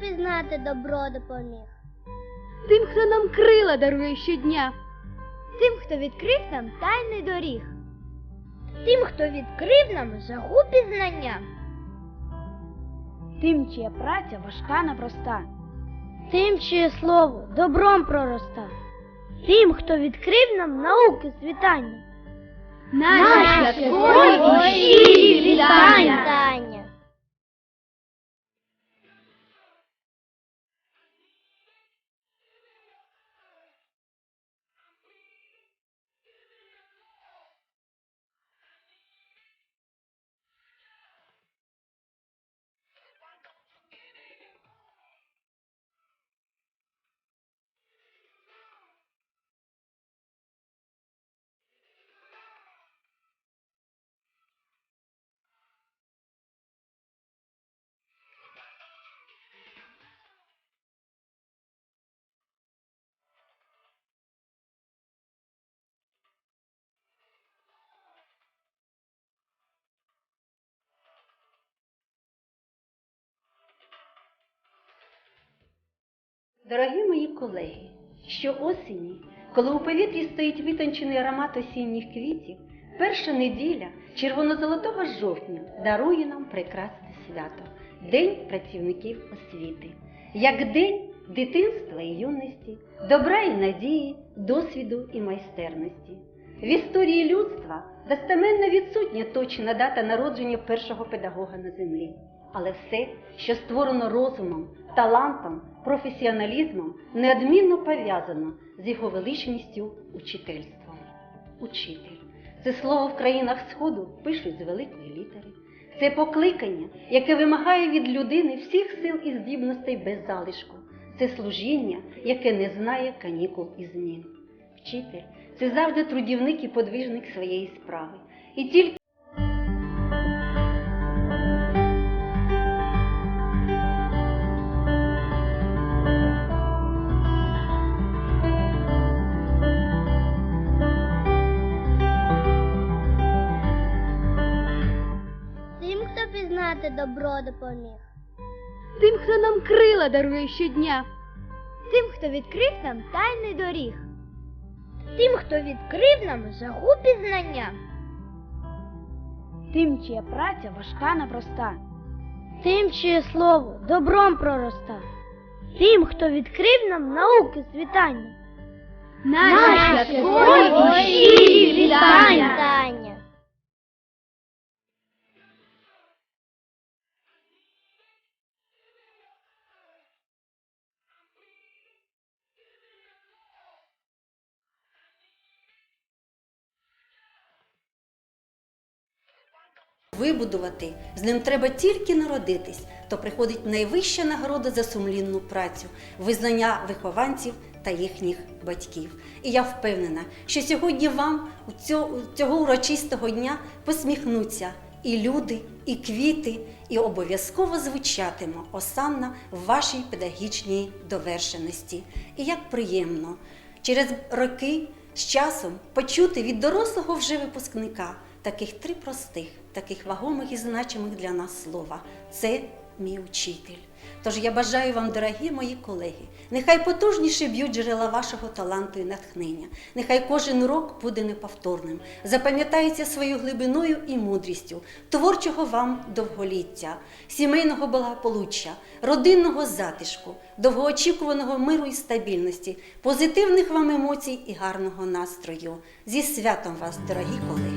пізнати добро допоміг. Тим, хто нам крила дарує щодня. Тим, хто відкрив нам тайний доріг. Тим, хто відкрив нам загубі знання. Тим, чия праця важка непроста. Тим, чиє слово добром пророста. Тим, хто відкрив нам науки світання. Наші святкові Дорогі мої колеги, що осені, коли у повітрі стоїть витончений аромат осінніх квітів, перша неділя червоно-золотого жовтня дарує нам прекрасне свято День працівників освіти, як день дитинства і юності, добра і надії, досвіду і майстерності. В історії людства достеменно відсутня точна дата народження першого педагога на землі. Але все, що створено розумом, талантом, професіоналізмом, неодмінно пов'язано з його величністю учительством. Учитель це слово в країнах Сходу пишуть з великої літери. Це покликання, яке вимагає від людини всіх сил і здібностей без залишку. Це служіння, яке не знає канікул і змін. Вчитель це завжди трудівник і подвижник своєї справи. І тільки Тим, хто пізнати добро допоміг. Тим, хто нам крила дарує щодня. Тим, хто відкрив нам тайний доріг. Тим, хто відкрив нам загубі знання. Тим, чия праця важка непроста. Тим, чиє слово добром пророста. Тим, хто відкрив нам науки світання. Наші святкові вибудувати з ним треба тільки народитись, то приходить найвища нагорода за сумлінну працю, визнання вихованців та їхніх батьків. І я впевнена, що сьогодні вам у цього, урочистого дня посміхнуться і люди, і квіти, і обов'язково звучатиме осанна в вашій педагогічній довершеності. І як приємно через роки з часом почути від дорослого вже випускника таких три простих, таких вагомих і значимих для нас слова. Це мій учитель. Тож я бажаю вам, дорогі мої колеги, нехай потужніше б'ють джерела вашого таланту і натхнення. Нехай кожен урок буде неповторним, запам'ятається своєю глибиною і мудрістю, творчого вам довголіття, сімейного благополуччя, родинного затишку, довгоочікуваного миру і стабільності, позитивних вам емоцій і гарного настрою. Зі святом вас, дорогі колеги!